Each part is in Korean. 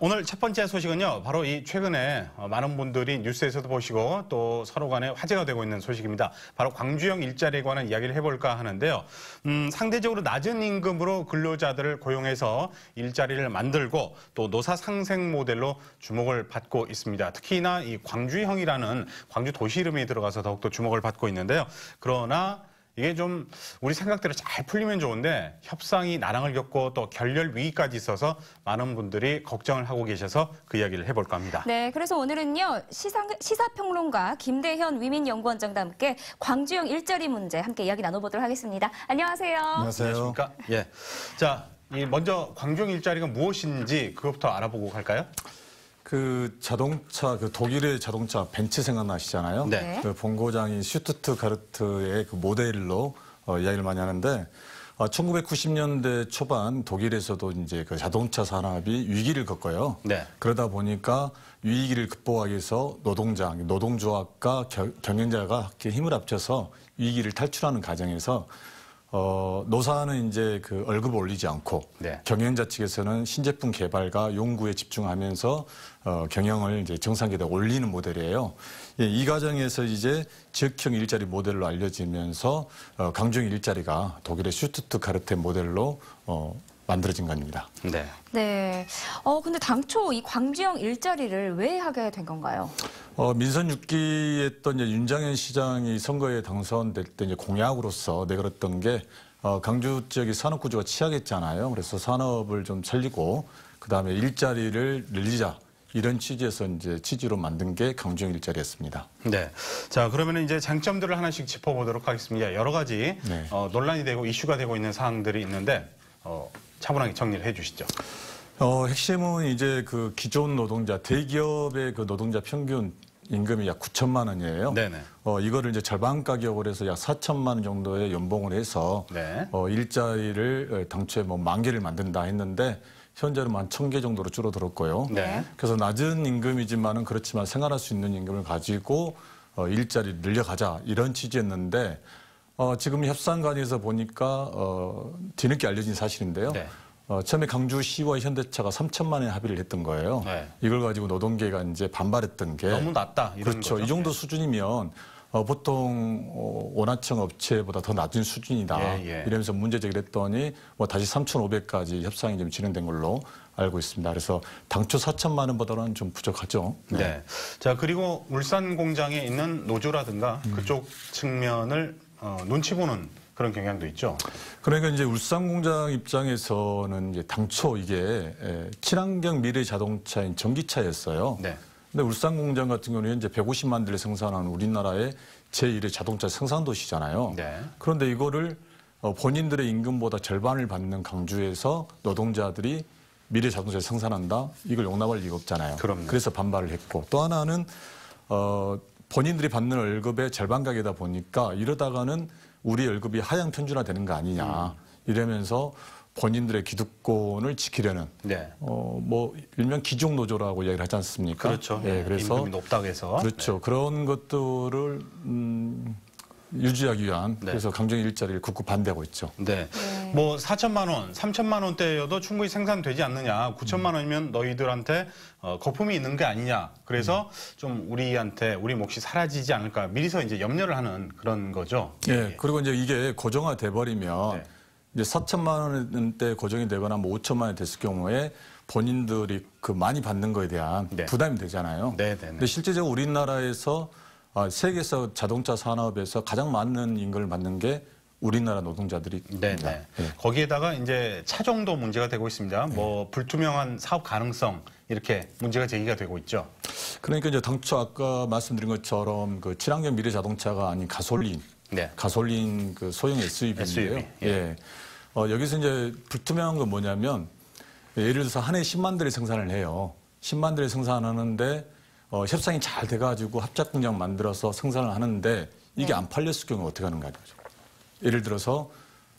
오늘 첫 번째 소식은요. 바로 이 최근에 어, 많은 분들이 뉴스에서도 보시고 또 서로 간에 화제가 되고 있는 소식입니다. 바로 광주형 일자리에 관한 이야기를 해볼까 하는데요. 음, 상대적으로 낮은 임금으로 근로자들을 고용해서 일자리를 만들고 또 노사 상생 모델로 주목을 받고 있습니다. 특히나 이 광주형이라는 광주 도시 이름이 들어가서 더욱더 주목을 받고 있는데요. 그러나 이게 좀 우리 생각대로 잘 풀리면 좋은데 협상이 난항을 겪고 또 결렬 위기까지 있어서 많은 분들이 걱정을 하고 계셔서 그 이야기를 해볼까 합니다. 네, 그래서 오늘은요 시사, 시사평론가 김대현 위민연구원장과 함께 광주형 일자리 문제 함께 이야기 나눠보도록 하겠습니다. 안녕하세요. 안녕하세요. 안녕하십니까? 예. 자, 이 먼저 광주형 일자리가 무엇인지 그것부터 알아보고 갈까요? 그 자동차 그 독일의 자동차 벤츠 생각나시잖아요. 네. 그 본고장이 슈투트 가르트의 그 모델로 어, 이야기를 많이 하는데 어, 1990년대 초반 독일에서도 이제 그 자동차 산업이 위기를 겪어요. 네. 그러다 보니까 위기를 극복하기 위해서 노동자, 노동조합과 겨- 경영자가 함께 힘을 합쳐서 위기를 탈출하는 과정에서 어, 노사는 이제 그 월급을 올리지 않고 네. 경영자 측에서는 신제품 개발과 연구에 집중하면서 어, 경영을 이제 정상계에 올리는 모델이에요. 예, 이 과정에서 이제 지역형 일자리 모델로 알려지면서 어, 강중 일자리가 독일의 슈투트 가르테 모델로 어, 만들어진 겁니다. 네. 네. 어 근데 당초 이 광주형 일자리를 왜 하게 된 건가요? 어, 민선 6기 했던 이제 윤장현 시장이 선거에 당선될 때 이제 공약으로서 내걸었던 게 어, 강주 지역이 산업 구조가 취약했잖아요. 그래서 산업을 좀 살리고 그 다음에 일자리를 늘리자 이런 취지에서 이제 취지로 만든 게 강주형 일자리였습니다. 네. 자, 그러면 이제 장점들을 하나씩 짚어보도록 하겠습니다. 여러 가지 네. 어, 논란이 되고 이슈가 되고 있는 사항들이 있는데 어, 차분하게 정리를 해 주시죠. 어, 핵심은 이제 그 기존 노동자 대기업의 그 노동자 평균 임금이 약 9천만 원이에요. 네네. 어, 이거를 이제 절반 가격으로 해서 약 4천만 원 정도의 연봉을 해서 네. 어, 일자리를 어, 당초에 뭐 만 개를 만든다 했는데 현재는 한천개 정도로 줄어들었고요. 네. 그래서 낮은 임금이지만은 그렇지만 생활할 수 있는 임금을 가지고 어, 일자리를 늘려가자 이런 취지였는데 어, 지금 협상관에서 보니까 어, 뒤늦게 알려진 사실인데요. 네. 어, 처음에 강주시와 현대차가 3천만 원에 합의를 했던 거예요. 네. 이걸 가지고 노동계가 이제 반발했던 게 너무 낮다 그렇죠. 거죠. 이 정도 네. 수준이면 어, 보통 어, 원하청 업체보다 더 낮은 수준이다. 예, 예. 이러면서 문제 제기를 했더니 뭐 다시 3,500까지 협상이 좀 진행된 걸로 알고 있습니다. 그래서 당초 4천만 원보다는 좀 부족하죠. 네. 자, 그리고 울산 공장에 있는 노조라든가 음. 그쪽 측면을 어, 눈치 보는 그런 경향도 있죠. 그러니까 이제 울산 공장 입장에서는 이제 당초 이게 에, 친환경 미래 자동차인 전기차였어요. 네. 근데 울산 공장 같은 경우는 현재 150만 대를 생산하는 우리나라의 제1의 자동차 생산 도시잖아요. 네. 그런데 이거를 어, 본인들의 임금보다 절반을 받는 강주에서 노동자들이 미래 자동차를 생산한다? 이걸 용납할 리가 없잖아요. 그럼요. 그래서 반발을 했고 또 하나는 어, 본인들이 받는 월급의 절반 가격이다 보니까 이러다가는 우리 월급이 하향 편준화 되는 거 아니냐 이러면서 본인들의 기득권을 지키려는 네. 어, 뭐 일명 기종 노조라고 이야기를 하지 않습니까? 그렇죠. 예, 그래서 임금이 높다고 해서. 그렇죠. 그런 것들을 음, 유지하기 위한 네. 그래서 강정 일자리를 굳고 반대하고 있죠. 네. 네. 뭐 4천만 원, 3천만 원대여도 충분히 생산되지 않느냐. 음. 9천만 원이면 너희들한테 어, 거품이 있는 게 아니냐. 그래서 좀 우리한테 우리 몫이 사라지지 않을까. 미리서 이제 염려를 하는 그런 거죠. 예. 그리고 이제 이게 고정화 돼 버리면 네. 이제 4천만 원대 고정이 되거나 뭐 5천만 원 됐을 경우에 본인들이 그 많이 받는 거에 대한 네. 부담이 되잖아요. 네, 네, 네. 근데 실제적으로 우리나라에서 아, 세계에서 자동차 산업에서 가장 많은 임금을 받는 게 우리나라 노동자들이 네, 네. 거기에다가 이제 차정도 문제가 되고 있습니다. 뭐 불투명한 사업 가능성 이렇게 문제가 제기가 되고 있죠. 그러니까 이제 당초 아까 말씀드린 것처럼 그 친환경 미래 자동차가 아닌 가솔린, 네. 가솔린 그 소형 SUV인데요. SUV, 예. 예. 어, 여기서 이제 불투명한 건 뭐냐면 예를 들어서 한 해 10만 대를 생산을 해요. 10만 대를 생산하는데 어, 협상이 잘 돼가지고 합작 공장 만들어서 생산을 하는데 이게 안 팔렸을 경우 어떻게 하는가 하죠. 예를 들어서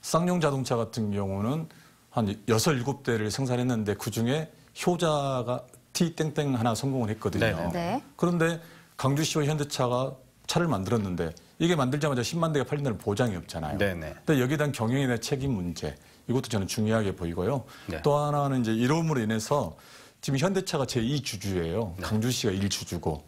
쌍용 자동차 같은 경우는 한 여섯 일곱 대를 생산했는데 그 중에 효자가 T 땡땡 하나 성공을 했거든요. 네네. 네. 그런데 강주시와 현대차가 차를 만들었는데 이게 만들자마자 10만 대가 팔린다는 보장이 없잖아요. 네네. 근데 여기에 대한 경영인의 책임 문제 이것도 저는 중요하게 보이고요. 네. 또 하나는 이제 이름으로 인해서 지금 현대차가 제2 주주예요. 네. 강주시가 1 주주고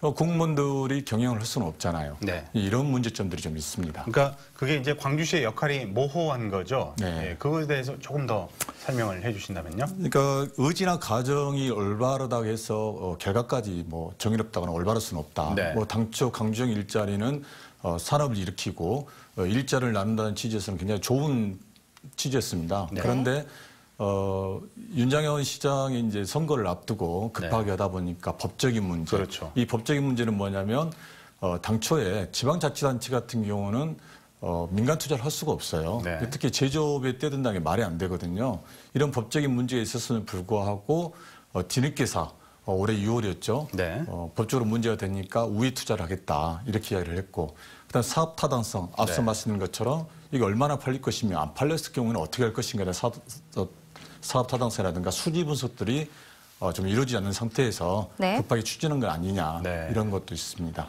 어, 공무원들이 경영을 할 수는 없잖아요. 네. 이런 문제점들이 좀 있습니다. 그러니까 그게 이제 광주시의 역할이 모호한 거죠. 네. 예, 그거에 대해서 조금 더 설명을 해주신다면요. 그러니까 의지나 가정이 올바르다고 해서 어, 결과까지 뭐 정의롭다거나 올바를 수는 없다. 네. 뭐 당초 강주영 일자리는 어, 산업을 일으키고 어, 일자를 나눈다는 취지에서는 굉장히 좋은 취지였습니다. 네. 그런데 어, 윤장현 시장이 이제 선거를 앞두고 급하게 하다 보니까 법적인 문제. 네. 그렇죠. 이 법적인 문제는 뭐냐면 어, 당초에 지방자치단체 같은 경우는 어, 민간 투자를 할 수가 없어요. 네. 특히 제조업에 뛰어든다는 게 말이 안 되거든요. 이런 법적인 문제에 있었음을 불구하고 어, 뒤늦게서 어, 올해 6월이었죠. 네. 어, 법적으로 문제가 되니까 우회 투자를 하겠다 이렇게 이야기를 했고 그다음 사업 타당성 앞서 네. 말씀드린 것처럼 이게 얼마나 팔릴 것이며 안 팔렸을 경우는 어떻게 할 것인가에 사업, 어, 사업 타당성이라든가 수지 분석들이 어, 좀 이루어지지 않는 상태에서 네. 급하게 추진한 건 아니냐 네. 이런 것도 있습니다.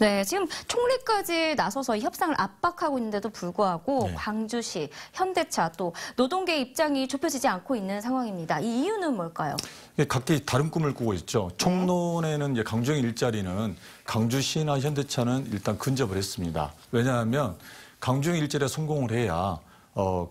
네, 지금 총리까지 나서서 이 협상을 압박하고 있는데도 불구하고 네. 광주시, 현대차 또 노동계 입장이 좁혀지지 않고 있는 상황입니다. 이 이유는 뭘까요? 이게 각기 다른 꿈을 꾸고 있죠. 총론에는 이제 강주영 일자리는 강주시나 현대차는 일단 근접을 했습니다. 왜냐하면 강주영 일자리가 성공을 해야 어,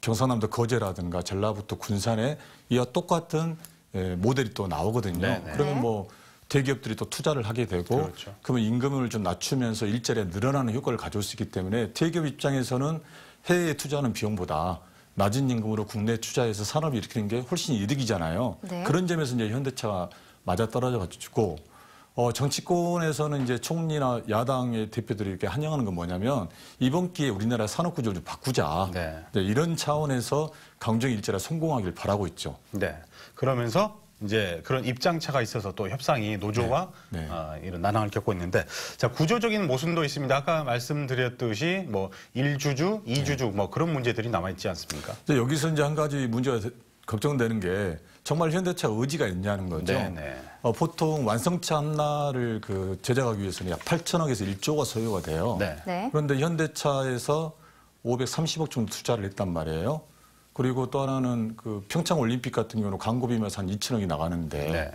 경상남도 거제라든가 전라북도 군산에 이와 똑같은 예, 모델이 또 나오거든요. 네, 네. 그러면 네. 뭐 대기업들이 또 투자를 하게 되고 그렇죠. 그러면 임금을 좀 낮추면서 일자리가 늘어나는 효과를 가져올 수 있기 때문에 대기업 입장에서는 해외에 투자하는 비용보다 낮은 임금으로 국내 투자해서 산업을 일으키는 게 훨씬 이득이잖아요. 네. 그런 점에서 이제 현대차가 맞아 떨어져 가지고 어, 정치권에서는 이제 총리나 야당의 대표들이 이렇게 환영하는 건 뭐냐면 이번 기회에 우리나라 산업 구조를 좀 바꾸자. 네. 이제 이런 차원에서 강정 일자리가 성공하길 바라고 있죠. 네. 그러면서 이제 그런 입장차가 있어서 또 협상이 노조와 네. 네. 아, 이런 난항을 겪고 있는데 자 구조적인 모순도 있습니다. 아까 말씀드렸듯이 뭐 1주주, 2주주 뭐 그런 문제들이 남아 있지 않습니까? 이제 여기서 이제 한 가지 문제가 되- 걱정되는 게 정말 현대차 의지가 있냐는 거죠. 네, 네. 어, 보통 완성차 하나를 그 제작하기 위해서는 약 8천억에서 1조가 소요가 돼요. 네. 네. 그런데 현대차에서 530억 정도 투자를 했단 말이에요. 그리고 또 하나는 그 평창 올림픽 같은 경우는 광고비면서 한 2천억이 나가는데 네.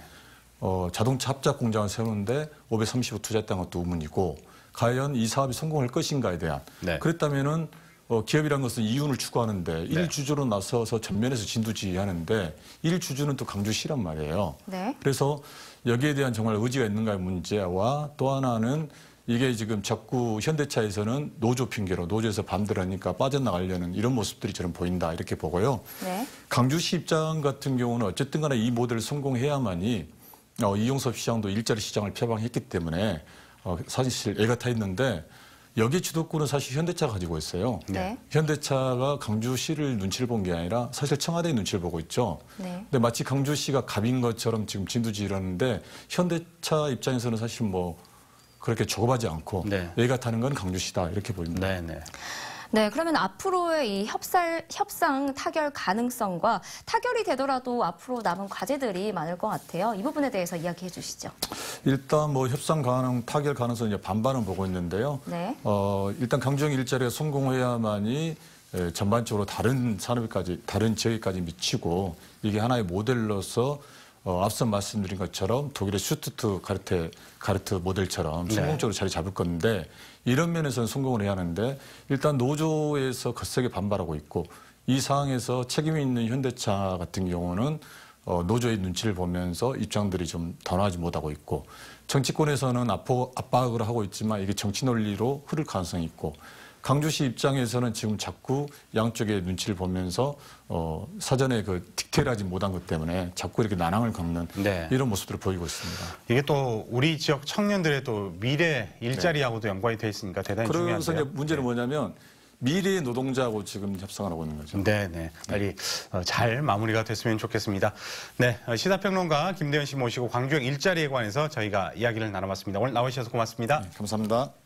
어, 자동차 합작 공장을 세우는데 530억 투자했다는 것도 의문이고 과연 이 사업이 성공할 것인가에 대한 네. 그랬다면은 어, 기업이란 것은 이윤을 추구하는데 네. 일 1주주로 나서서 전면에서 진두지휘하는데 1주주는 또 강주시란 말이에요. 네. 그래서 여기에 대한 정말 의지가 있는가의 문제와 또 하나는 이게 지금 자꾸 현대차에서는 노조 핑계로 노조에서 반대를 하니까 빠져나가려는 이런 모습들이 저는 보인다 이렇게 보고요. 네. 강주시 입장 같은 경우는 어쨌든 간에 이 모델을 성공해야만이 어, 이용섭 시장도 일자리 시장을 표방했기 때문에 어, 사실 애가 타 있는데 여기 주도권은 사실 현대차가 가지고 있어요. 네. 현대차가 강주시를 눈치를 본 게 아니라 사실 청와대의 눈치를 보고 있죠. 네. 근데 마치 강주시가 갑인 것처럼 지금 진두지휘하는데 현대차 입장에서는 사실 뭐 그렇게 조급하지 않고 네. 애가 타는 건 강주시다 이렇게 보입니다. 네, 네. 네, 그러면 앞으로의 이 협상, 협상 타결 가능성과 타결이 되더라도 앞으로 남은 과제들이 많을 것 같아요. 이 부분에 대해서 이야기해 주시죠. 일단 뭐 협상 가능 타결 가능성 이제 반반은 보고 있는데요. 네. 어, 일단 강정 일자리가 성공해야만이 에, 전반적으로 다른 산업까지 다른 지역까지 미치고 이게 하나의 모델로서 어, 앞서 말씀드린 것처럼 독일의 슈투트 가르테 가르트 모델처럼 네. 성공적으로 자리 잡을 건데 이런 면에서는 성공을 해야 하는데 일단 노조에서 거세게 반발하고 있고 이 상황에서 책임 있는 현대차 같은 경우는 어, 노조의 눈치를 보면서 입장들이 좀 변하지 못하고 있고 정치권에서는 압박을 하고 있지만 이게 정치 논리로 흐를 가능성이 있고 강주시 입장에서는 지금 자꾸 양쪽의 눈치를 보면서 어, 사전에 그 디테일하지 못한 것 때문에 자꾸 이렇게 난항을 겪는 네. 이런 모습들을 보이고 있습니다. 이게 또 우리 지역 청년들의 또 미래 일자리하고도 연관이 돼 있으니까 대단히 그래서 중요한데요. 이제 문제는 뭐냐면 미래의 노동자하고 지금 협상을 하고 있는 거죠. 네, 네. 빨리 어, 잘 마무리가 됐으면 좋겠습니다. 네, 어, 시사평론가 김대현 씨 모시고 광주형 일자리에 관해서 저희가 이야기를 나눠봤습니다. 오늘 나오셔서 고맙습니다. 감사합니다.